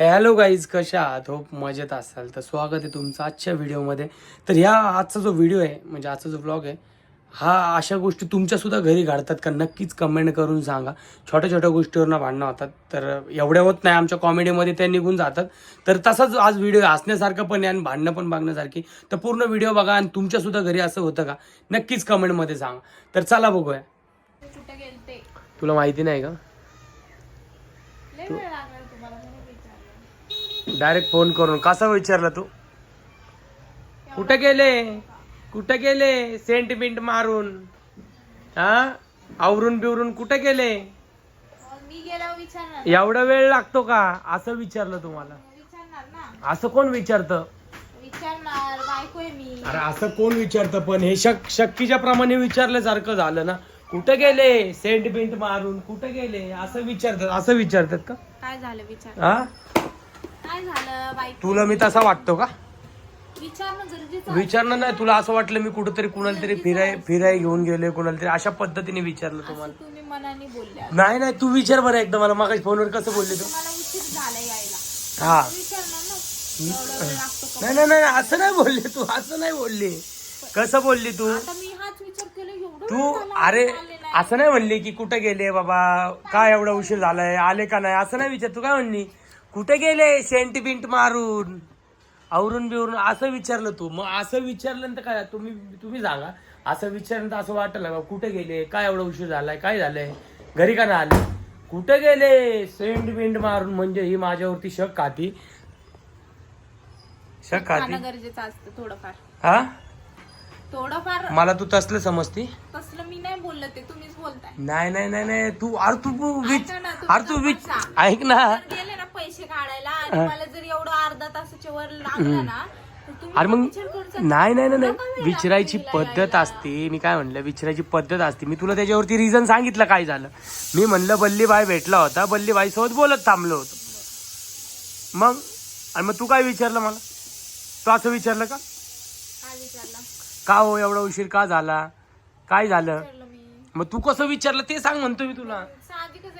Hello guys कशा आहात? Hope मजेत असाल. तर स्वागत आहे तुमचं आजच्या व्हिडिओमध्ये. तर ह्या आजचा जो व्हिडिओ आहे म्हणजे आजचा जो ब्लॉग आहे हा अशा गोष्टी तुमच्या सुद्धा घरी घडतात का? नक्कीच कमेंट करून सांगा. छोट्या छोट्या गोष्टीवरनं भांडणं होतात. तर एवढ्या होत नाही. आमच्या कॉमेडीमध्ये त्या निघून जातात. तर तसाच आज व्हिडिओ हसण्यासारखं पण आहे आणि भांडणं पण बघण्यासारखी. तर पूर्ण व्हिडिओ बघा आणि तुमच्या सुद्धा घरी असं होतं का? नक्कीच कमेंटमध्ये सांगा. तर चला बघूया. तुला माहिती नाही का लय वेळ लागणार तुम्हाला म्हणून विचारलं डायरेक्ट फोन करून. कसा विचारला तू? कुठे गेले? कुठे गेले? सेंट बिंट मारून. हा? आवरून बिवरून कुठे गेले? एवढा वेळ लागतो का? असं विचारलं तुम्हाला. असं कोण विचारतं? अरे असं कोण विचारतं पण? हे शक शक्कीच्या प्रमाणे विचारल्यासारखं झालं ना. कुठे गेले? सेंट बिंट मारून कुठे गेले? असं विचारतात. असं विचारतात का? काय झालं विचार? हा? काय झालं बायको तुला मी तसा वाटतो का? विचारणं गरजेचं आहे. विचारणं नाही तुला असं वाटलं मी कुठेतरी कुणाला तरी फिराय फिराय घेऊन गेलोय कुणाला तरी अशा पद्धतीने विचारलं तुम्हाला. असं तुम्ही मनाने बोलल्या नाही नाही तू विचार बरं एकदा मला. मागाशी फोनवर कसं बोलले तू? तुम्हाला उशीर झाला यायला. हा. विचारणार ना. एवढा वेळ लागतो का? नाही नाही नाही असं नाही बोलले तू असं नाही बोलली. कसं बोलली तू? आता मी हाच विचार केला एवढं तू वेळ झाला, अरे. असं नाही म्हणली की कुठे गेले बाबा? काय एवढा उशीर झालाय? आले का नाही? असं नाही विचार तू काय म्हणली? कुठे गेले सेंट बिंट मारून? आवरून बिवरून असं विचारलं तू. मग असं विचारल्यानंतर काय? तुम्ही तुम्ही सांगा. असं विचारल्यानंतर असं वाटलं का? कुठे गेले? काय एवढा उशीर झालाय? काय झालंय? घरी का नाही आले? कुठे गेले सेंट बिंट मारून? म्हणजे ही माझ्यावरती शक खाती. शक खाती? खाणं गरजेचं असतं थोडंफार. हा? थोडंफार मला तू तसलं समजती? तसलं मी नाही बोललं ते. तुम्हीच बोलताय. नाही नाही नाही नाही. तू अरे तू विच ऐका ना, तुम्ही अरे तू विच. ऐक ना जर गेले ना पैसे काढायला आणि मला जर एवढं अर्धा तासाच्या वर लागलं ना तर तुम्ही अरे मग विचार. नाही नाही नाही नका नाही वेळ विचारायची तिला पद्धत यायला. असते. मी काय म्हणलं? विचारायची पद्धत असते. मी तुला त्याच्यावरती रिझन सांगितलं काय झालं? मी म्हणलं बल्लीबाई भेटला होता. बल्लीबाई सोबत बोलत थांबलो होतो. मग? आणि मग तू काय विचारलं मला? तू असं विचारलं का? काय विचारलं? का हो? एवढा उशीर का झाला? काय झालं? विचारलं मी. मग तू कसं विचारलं ते सांग म्हणतो मी तुला.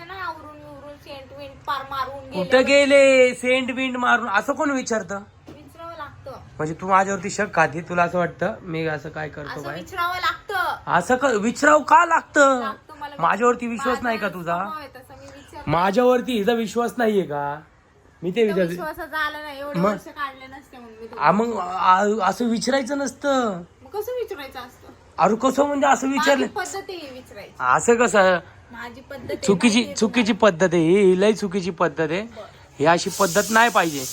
साहजिकच आहे ना आवरून विवरून सेंट विंट पार मारून कुठं गेले? गेले सेंट बिंट मारून? असं कोण विचारतं? विचारावं लागतं. म्हणजे तू माझ्यावरती शक खाती तुला असं वाटतं? मी असं काय करतो असं विचारावं लागतं. असं क विचाराव का लागतं? लागतं मला माझ्यावरती विश्वास नाही का तुझा? स्वभाव आहे तसा मी विचार माझ्यावरती हिचा विश्वास नाहीये का? मी ते विचार विश्वासाचा आला नाही एवढे मग? वर्ष काढले नसते म्हणून मी आ, मग आ, असं विचारायचं नसतं. मग कसं विचारायचं असतं? अरे कसं म्हणजे असं माझी विचारलं पद्धत आहे विचारायची. असं कसं? माझी पद्धत आहे, चुकीची चुकीची पद्धत आहे. ही लय चुकीची पद्धत आहे. ही अशी पद्धत नाही पाहिजे.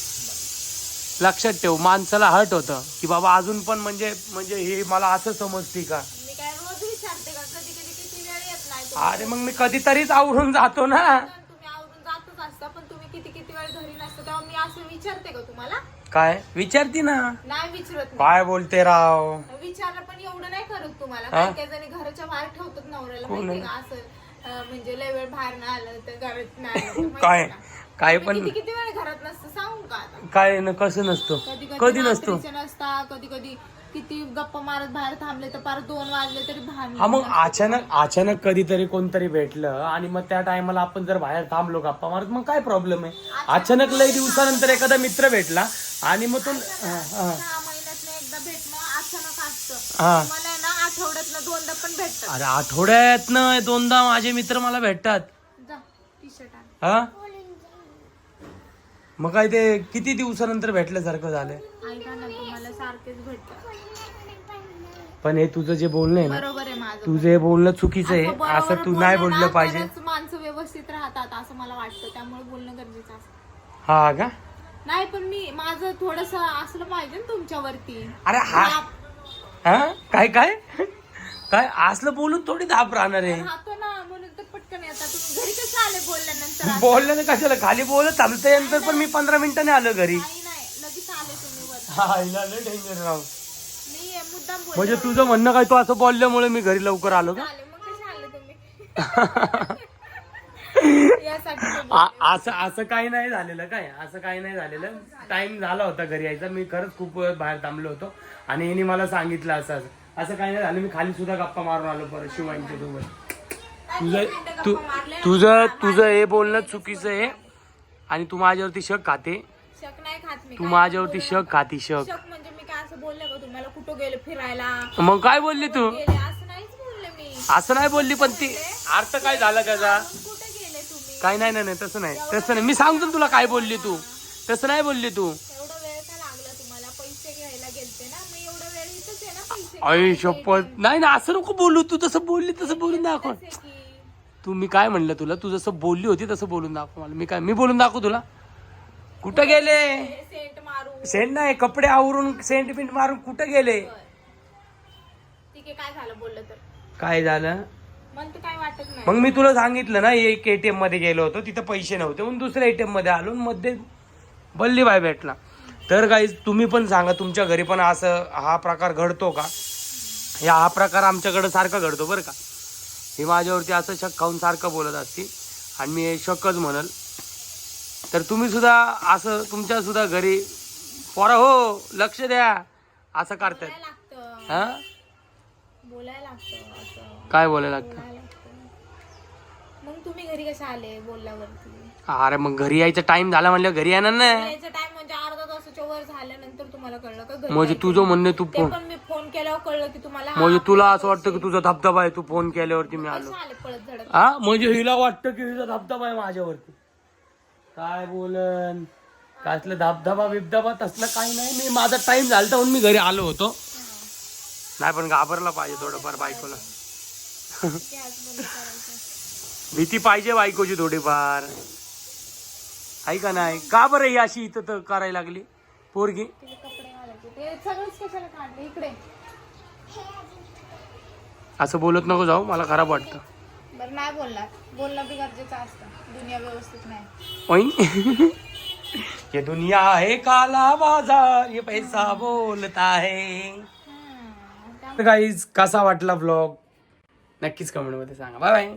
लक्षात ठेव माणसाला हट होतं की बाबा अजून पण म्हणजे म्हणजे हे मला असं समजते का? तुम्हाला. मी काय रोज विचारते का? कधी कधी किती वेळ येत नाही तुम्ही अरे मग मी कधीतरीच आवरून जातो ना. तुम्ही आवरून जातच असता पण तुम्ही किती किती वेळ घरी नसता तेव्हा मी असं विचारते का तुम्हाला? काय? विचारती ना. नाही विचारत मी. काय बोलते राव? विचारलं पण एवढं नाही करत तुम्हाला. हा? काही काही जणी घराच्या बाहेर ठेवतात नवऱ्याला कोण माहिती का? असं अं, म्हणजे लय वेळ बाहेर नाही आलं तर घरात नाही काय? काय पण किती किती वेळ घरात नसतं सांगू का आता? काय न कसं नसतो? कधी नसतो? रात्रीचे नसता कधी कधी किती गप्पा मारत बाहेर थांबले तर पार दोन वाजले तरी हा मग अचानक अचानक कधीतरी कोणतरी भेटलं आणि मग त्या टायमाला आपण जर बाहेर थांबलो गप्पा मारत मग काय प्रॉब्लेम आहे? अचानक लई दिवसानंतर एखादा मित्र भेटला आणि मग तो हा, हा, सहा महिन्यातनं एकदा भेटणं अचानक असतं. हा. मला ना आठवड्यातनं दोनदा पण भेटतात. अरे आठवड्यातनं दोनदा माझे मित्र मला भेटतात. जा टी शर्ट आण. हा? मग काय ते किती दिवसानंतर भेटल्यासारखं झालंय? ऐका ना तुम्हाला सारखेच भेटतात. पण हे तुझं जे बोलणं आहे ना बरोबर आहे माझं. तुझं हे बोलणं चुकीचं आहे. असं बरोबर असं तू नाही बोललं ना पाहिजे. तरच माणसं व्यवस्थित राहतात असं मला वाटतं. त्यामुळे बोलणं गरजेचं असतं. हा का? नाही पण मी माझं थोडस असलं पाहिजे ना तुमच्यावरती. अरे हा हा? काय काय? काय असलं बोलून थोडी धाप राहणार आहे. राहतो ना म्हणून तर पटकन येतात तुम्ही घरी कसं आले बोलल्यानंतर असं? बोललं ना कशाला? खाली बोलत चालतंय पण मी पंधरा मिनिटाने आलो घरी. नाही नाही लगेच आले तुम्ही वर. हा हिला लय danger राव. मी मुद्दाम बोलले म्हणजे तुझं म्हणणं काय? तू असं बोलल्यामुळे मी घरी लवकर आलो का? आले मग कसे आले तुम्ही? यासाठी मी बोलले. आ- असं असं काही नाही झालेलं काय? असं काही नाही झालेलं. टाइम झाला होता घरी यायचा. मी खरंच खूप वेळ बाहेर थांबलो होतो. आणि हिने मला सांगितलं असं असं. असं काही नाही झालं. मी खाली सुद्धा गप्पा मारून आलो परत शिवांच्या सोबत. तुझं तू तुझं तुझं हे बोलणं चुकीचं आहे. आणि तू माझ्यावरती शक खाते. शक नाही खात मी. तू काय माझ्यावरती शक खाती शक. शक म्हणजे मी काय असं बोलले का तुम्हाला कुठं गेले फिरायला? मग काय बोलली तू? गेले? असं नाहीच बोलले मी. असं नाही बोलली पण ती अर्थ काय झाला त्याचा? काय नाही नाही नाही, तसं नाही. तसं नाही. मी सांगतो ना तुला काय बोलली तू. तसं नाही बोलली तू. एवढा वेळ का लागला तुम्हाला? पैसे घ्यायला गेलते ना? मग एवढा वेळ इथंच आहे ना पैसे आई शपथ. नाही ना असं नको बोलू तू. तसं बोलली तसं बोलून दाखव. घ्यायचे की? तू मी काय म्हणलं तुला? तू जसं बोलली होती तसं बोलून दाखव मला. मी काय मी बोलून दाखव तुला. कुठं गेले? हे सेंट मारू. सेंट नाही कपडे आवरून सेंट पिंट मारून कुठं गेले? ठीक आहे काय झालं बोललं तर? काय झालं? काय वाटत नाही. मग मी तुला सांगितलं ना एक एटीएममध्ये गेलो होतो तिथं पैसे नव्हते. म्हणून दुसऱ्या एटीएममध्ये आलो आणि मध्ये बल्ली बाय भेटला. तर काही तुम्ही पण सांगा तुमच्या घरी पण असं हा प्रकार घडतो का? या हा प्रकार आमच्याकडे सारखा घडतो बरं का? ही माझ्यावरती असं शक खाऊन सारखं बोलत असते आणि मी हे शकच म्हणल. तर तुम्ही सुद्धा असं तुमच्या सुद्धा घरी पोरा हो लक्ष द्या. असं करतात. हा? बोलायला लागतं काय बोलायला लागतं? तुम्ही घरी कशा आले बोलल्यावरती? अरे मग घरी यायचा टाइम झाला म्हणलं घरी येणार नाही. यायचा टाइम म्हणजे अर्धा तासाच्या वर झाल्यानंतर तुम्हाला कळलं का घरी म्हणजे? तुझं म्हणणं तू ते फोन पण मी फोन केल्यावर कळलं की तुम्हाला हा म्हणजे तुला असं वाटतं की तुझा धबधबा आहे तू फोन केल्यावरती मी आलो कशा आले. पळत झडत हा? म्हणजे हिला वाटतं की हिचा धबधबा आहे माझ्यावरती. काय बोलन? कसलं धबधबा बिबधबा तसलं काही नाही. मी माझा टाइम झालता म्हणून मी घरी आलो होतो. नाही पण घाबरला पाहिजे थोडंफार बायकोला. बंद करायचं भीती पाहिजे बायकोची थोडीफार. आहे का नाही? का बरं ही अशी इथं तर करायला लागली? पोरगी? तिचे कपडे घालायचे. ते सगळंच कशाला काढले. इकडे. असं बोलत नको जाऊ. मला खराब वाटतं. बरं नाही बोलणार बोलणं बी गरजेचं असतं. दुनिया व्यवस्थित नाही. ओइन ये दुनिया है काला बाजार ये पैसा बोलता है हम्म. तर गाईज कसा वाटला ब्लॉग नक्कीच कमेंटमध्ये सांगा. Bye bye